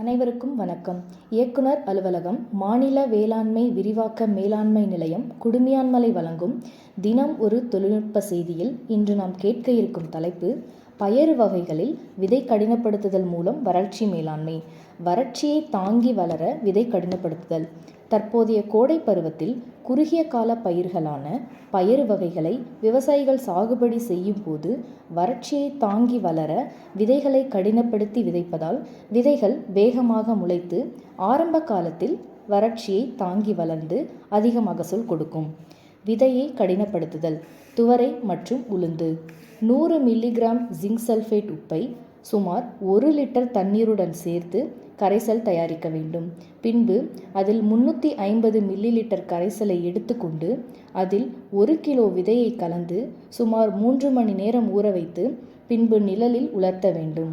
அனைவருக்கும் வணக்கம். இயக்குனர் அலுவலகம் மாநில வேளாண்மை விரிவாக்க மேலாண்மை நிலையம் குடுமியான்மலை வழங்கும் தினம் ஒரு தொழில்நுட்ப செய்தியில் இன்று நாம் கேட்க இருக்கும் தலைப்பு பயறு வகைகளில் விதை கடினப்படுத்துதல் மூலம் வறட்சி மேலாண்மை வறட்சியை தாங்கி வளர விதை கடினப்படுத்துதல். தற்போதைய கோடை பருவத்தில் குறுகிய கால பயிர்களான பயறு வகைகளை விவசாயிகள் சாகுபடி செய்யும் போது வறட்சியை தாங்கி வளர விதைகளை கடினப்படுத்தி விதைப்பதால் விதைகள் வேகமாக முளைத்து ஆரம்ப காலத்தில் வறட்சியை தாங்கி வளர்ந்து அதிக மகசூல் கொடுக்கும். விதையை கடினப்படுத்துதல் துவரை மற்றும் உளுந்து. நூறு மில்லிகிராம் ஜிங்க் சல்ஃபேட் உப்பை சுமார் ஒரு லிட்டர் தண்ணீருடன் சேர்த்து கரைசல் தயாரிக்க வேண்டும். பின்பு அதில் முன்னூற்றி ஐம்பது மில்லி லிட்டர் கரைசலை எடுத்துக்கொண்டு அதில் ஒரு கிலோ விதையை கலந்து சுமார் மூன்று மணி நேரம் ஊற வைத்து பின்பு நிழலில் உலர்த்த வேண்டும்.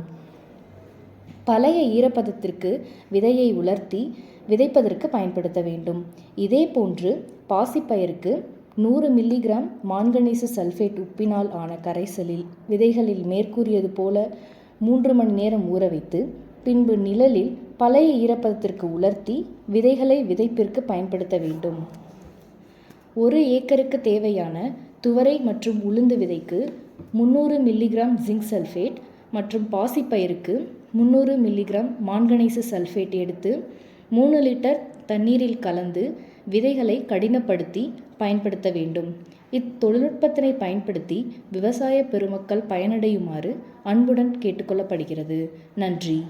பழைய ஈரப்பதத்திற்கு விதையை உலர்த்தி விதைப்பதற்கு பயன்படுத்த வேண்டும். இதே போன்று பாசிப்பயிருக்கு நூறு மில்லிகிராம் மான்கனீசு சல்ஃபேட் உப்பினால் ஆன கரைசலில் விதைகளில் மேற்கூறியது போல மூன்று மணி நேரம் ஊற வைத்து பின்பு நிழலில் பழைய ஈரப்பதத்திற்கு உலர்த்தி விதைகளை விதைப்பிற்கு பயன்படுத்த வேண்டும். ஒரு ஏக்கருக்கு தேவையான துவரை மற்றும் உளுந்து விதைக்கு முந்நூறு மில்லிகிராம் ஜிங்க் சல்ஃபேட் மற்றும் பாசிப்பயிருக்கு முந்நூறு மில்லிகிராம் மான்கனைசு சல்ஃபேட் எடுத்து மூணு லிட்டர் தண்ணீரில் கலந்து விதைகளை கடினப்படுத்தி பயன்படுத்த வேண்டும். இத்தொழில்நுட்பத்தினை பயன்படுத்தி விவசாய பெருமக்கள் பயனடையுமாறு அன்புடன் கேட்டுக்கொள்ளப்படுகிறது. நன்றி.